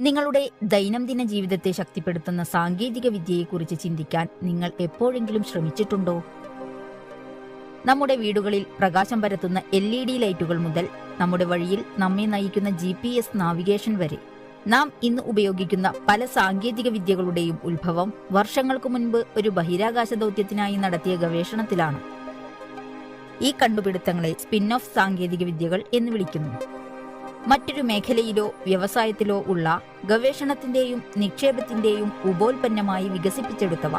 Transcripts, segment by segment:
നിങ്ങളുടെ ദൈനംദിന ജീവിതത്തെ ശക്തിപ്പെടുത്തുന്ന സാങ്കേതിക വിദ്യയെക്കുറിച്ച് ചിന്തിക്കാൻ നിങ്ങൾ എപ്പോഴെങ്കിലും ശ്രമിച്ചിട്ടുണ്ടോ? നമ്മുടെ വീടുകളിൽ പ്രകാശം പരത്തുന്ന എൽ ഇ ഡി ലൈറ്റുകൾ മുതൽ നമ്മുടെ വഴിയിൽ നമ്മെ നയിക്കുന്ന ജി പി എസ് നാവിഗേഷൻ വരെ. നാം ഇന്ന് ഉപയോഗിക്കുന്ന പല സാങ്കേതിക വിദ്യകളുടെയും ഉത്ഭവം വർഷങ്ങൾക്ക് മുൻപ് ഒരു ബഹിരാകാശ ദൗത്യത്തിനായി നടത്തിയ ഗവേഷണത്തിലാണ്. ഈ കണ്ടുപിടുത്തങ്ങളെ സ്പിൻ ഓഫ് സാങ്കേതിക വിദ്യകൾ എന്ന് വിളിക്കുന്നു. മറ്റൊരു മേഖലയിലോ വ്യവസായത്തിലോ ഉള്ള ഗവേഷണത്തിന്റെയും നിക്ഷേപത്തിന്റെയും ഉപോൽപ്പന്നമായി വികസിപ്പിച്ചെടുത്തവ.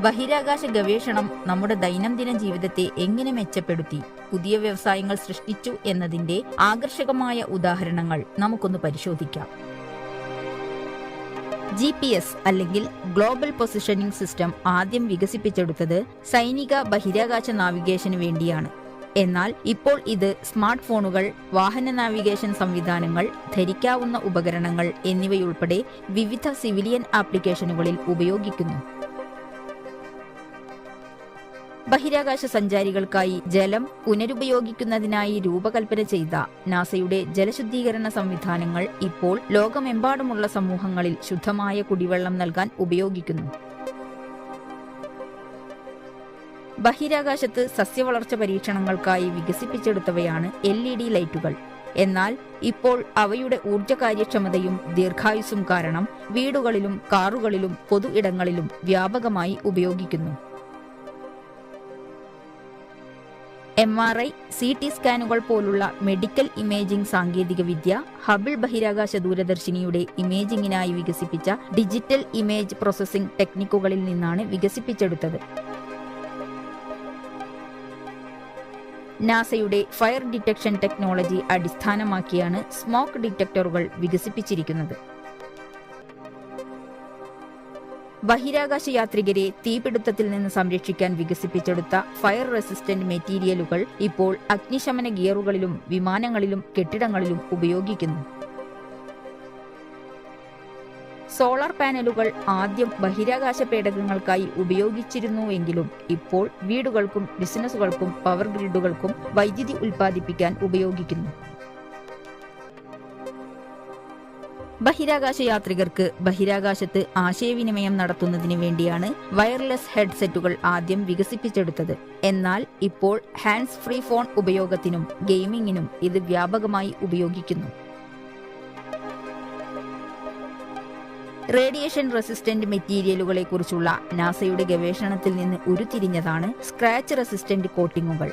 ബഹിരാകാശ ഗവേഷണം നമ്മുടെ ദൈനംദിന ജീവിതത്തെ എങ്ങനെ മെച്ചപ്പെടുത്തി പുതിയ വ്യവസായങ്ങൾ സൃഷ്ടിച്ചു എന്നതിന്റെ ആകർഷകമായ ഉദാഹരണങ്ങൾ നമുക്കൊന്ന് പരിശോധിക്കാം. ജി പി എസ് അല്ലെങ്കിൽ ഗ്ലോബൽ പൊസിഷനിംഗ് സിസ്റ്റം ആദ്യം വികസിപ്പിച്ചെടുത്തത് സൈനിക ബഹിരാകാശ നാവിഗേഷന് വേണ്ടിയാണ്. എന്നാൽ ഇപ്പോൾ ഇത് സ്മാർട്ട് ഫോണുകൾ വാഹന നാവിഗേഷൻ സംവിധാനങ്ങൾ ധരിക്കാവുന്ന ഉപകരണങ്ങൾ എന്നിവയുൾപ്പെടെ വിവിധ സിവിലിയൻ ആപ്ലിക്കേഷനുകളിൽ ഉപയോഗിക്കുന്നു. ബഹിരാകാശ സഞ്ചാരികൾക്കായി ജലം പുനരുപയോഗിക്കുന്നതിനായി രൂപകൽപ്പന ചെയ്ത നാസയുടെ ജലശുദ്ധീകരണ സംവിധാനങ്ങൾ ഇപ്പോൾ ലോകമെമ്പാടുമുള്ള സമൂഹങ്ങളിൽ ശുദ്ധമായ കുടിവെള്ളം നൽകാൻ ഉപയോഗിക്കുന്നു. ബഹിരാകാശത്ത് സസ്യവളർച്ച പരീക്ഷണങ്ങൾക്കായി വികസിപ്പിച്ചെടുത്തവയാണ് എൽ ഇ ഡി ലൈറ്റുകൾ. എന്നാൽ ഇപ്പോൾ അവയുടെ ഊർജ കാര്യക്ഷമതയും ദീർഘായുസ്സും കാരണം വീടുകളിലും കാറുകളിലും പൊതു ഇടങ്ങളിലും വ്യാപകമായി ഉപയോഗിക്കുന്നു. M R I C T സ്കാനുകൾ പോലുള്ള മെഡിക്കൽ ഇമേജിംഗ് സാങ്കേതികവിദ്യ ഹബിൾ ബഹിരാകാശ ദൂരദർശിനിയുടെ ഇമേജിംഗിനായി വികസിപ്പിച്ച ഡിജിറ്റൽ ഇമേജ് പ്രോസസ്സിംഗ് ടെക്നിക്കുകളിൽ നിന്നാണ് വികസിപ്പിച്ചെടുത്തത്. നാസയുടെ ഫയർ ഡിറ്റക്ഷൻ ടെക്നോളജി അടിസ്ഥാനമാക്കിയാണ് സ്മോക്ക് ഡിറ്റക്ടറുകൾ വികസിപ്പിച്ചിരിക്കുന്നത്. ബഹിരാകാശ യാത്രികരെ തീപിടുത്തത്തിൽ നിന്ന് സംരക്ഷിക്കാൻ വികസിപ്പിച്ചെടുത്ത ഫയർ റെസിസ്റ്റന്റ് മെറ്റീരിയലുകൾ ഇപ്പോൾ അഗ്നിശമന ഗിയറുകളിലും വിമാനങ്ങളിലും കെട്ടിടങ്ങളിലും ഉപയോഗിക്കുന്നു. സോളാർ പാനലുകൾ ആദ്യം ബഹിരാകാശ പേടകങ്ങൾക്കായി ഉപയോഗിച്ചിരുന്നുവെങ്കിലും ഇപ്പോൾ വീടുകൾക്കും ബിസിനസ്സുകൾക്കും പവർ ഗ്രിഡുകൾക്കും വൈദ്യുതി ഉൽപ്പാദിപ്പിക്കാൻ ഉപയോഗിക്കുന്നു. ബഹിരാകാശ യാത്രികർക്ക് ബഹിരാകാശത്ത് ആശയവിനിമയം നടത്തുന്നതിന് വേണ്ടിയാണ് വയർലെസ് ഹെഡ്സെറ്റുകൾ ആദ്യം വികസിപ്പിച്ചെടുത്തത്. എന്നാൽ ഇപ്പോൾ ഹാൻഡ്സ് ഫ്രീ ഫോൺ ഉപയോഗത്തിനും ഗെയിമിംഗിനും ഇത് വ്യാപകമായി ഉപയോഗിക്കുന്നു. റേഡിയേഷൻ റെസിസ്റ്റന്റ് മെറ്റീരിയലുകളെ കുറിച്ചുള്ള നാസയുടെ ഗവേഷണത്തിൽ നിന്ന് ഉരുത്തിരിഞ്ഞതാണ് സ്ക്രാച്ച് റെസിസ്റ്റന്റ് കോട്ടിങ്ങുകൾ.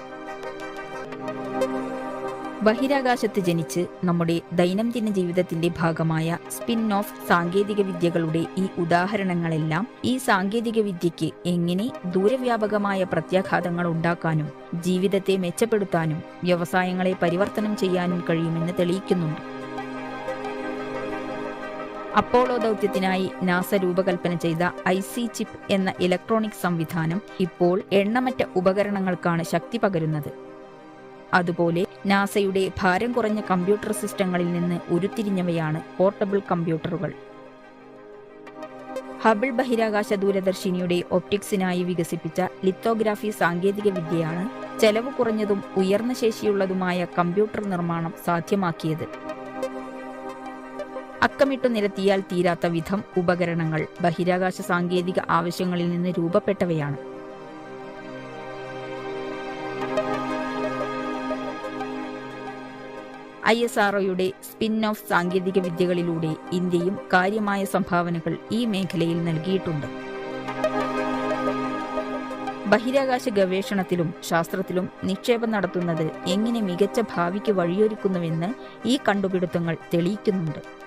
ബഹിരാകാശത്ത് ജനിച്ച് നമ്മുടെ ദൈനംദിന ജീവിതത്തിന്റെ ഭാഗമായ സ്പിൻ ഓഫ് സാങ്കേതിക വിദ്യകളുടെ ഈ ഉദാഹരണങ്ങളെല്ലാം ഈ സാങ്കേതിക വിദ്യയ്ക്ക് എങ്ങനെ ദൂരവ്യാപകമായ പ്രത്യാഘാതങ്ങൾ ഉണ്ടാക്കാനും ജീവിതത്തെ മെച്ചപ്പെടുത്താനും വ്യവസായങ്ങളെ പരിവർത്തനം ചെയ്യാനും കഴിയുമെന്ന് തെളിയിക്കുന്നുണ്ട്. അപ്പോളോ ദൗത്യത്തിനായി നാസ രൂപകൽപ്പന ചെയ്ത ഐ സി ചിപ്പ് എന്ന ഇലക്ട്രോണിക് സംവിധാനം ഇപ്പോൾ എണ്ണമറ്റ ഉപകരണങ്ങൾക്കാണ് ശക്തി പകരുന്നത്. അതുപോലെ നാസയുടെ ഭാരം കുറഞ്ഞ കമ്പ്യൂട്ടർ സിസ്റ്റങ്ങളിൽ നിന്ന് ഉരുത്തിരിഞ്ഞവയാണ് പോർട്ടബിൾ കമ്പ്യൂട്ടറുകൾ. ഹബിൾ ബഹിരാകാശ ദൂരദർശിനിയുടെ ഒപ്റ്റിക്സിനായി വികസിപ്പിച്ച ലിത്തോഗ്രാഫി സാങ്കേതിക വിദ്യയാണ് ചെലവ് കുറഞ്ഞതും ഉയർന്ന ശേഷിയുള്ളതുമായ കമ്പ്യൂട്ടർ നിർമ്മാണം സാധ്യമാക്കിയത്. അക്കമിട്ടു നിരത്തിയാൽ തീരാത്ത വിധം ഉപകരണങ്ങൾ ബഹിരാകാശ സാങ്കേതിക ആവശ്യങ്ങളിൽ നിന്ന് രൂപപ്പെട്ടവയാണ്. ഐ എസ് ആർഒയുടെ സ്പിൻ ഓഫ് സാങ്കേതിക വിദ്യകളിലൂടെ ഇന്ത്യയും കാര്യമായ സംഭാവനകൾ ഈ മേഖലയിൽ നൽകിയിട്ടുണ്ട്. ബഹിരാകാശ ഗവേഷണത്തിലും ശാസ്ത്രത്തിലും നിക്ഷേപം നടത്തുന്നത് എങ്ങനെ മികച്ച ഭാവിക്ക് വഴിയൊരുക്കുന്നുവെന്ന് ഈ കണ്ടുപിടുത്തങ്ങൾ തെളിയിക്കുന്നുണ്ട്.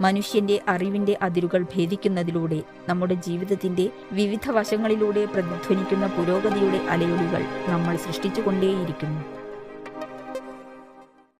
മനുഷ്യന്റെ അറിവിന്റെ അതിരുകൾ ഭേദിക്കുന്നതിലൂടെ നമ്മുടെ ജീവിതത്തിന്റെ വിവിധ വശങ്ങളിലൂടെ പ്രതിധ്വനിക്കുന്ന പുരോഗതിയുടെ അലയൊലികൾ നമ്മൾ സൃഷ്ടിച്ചുകൊണ്ടേയിരിക്കുന്നു.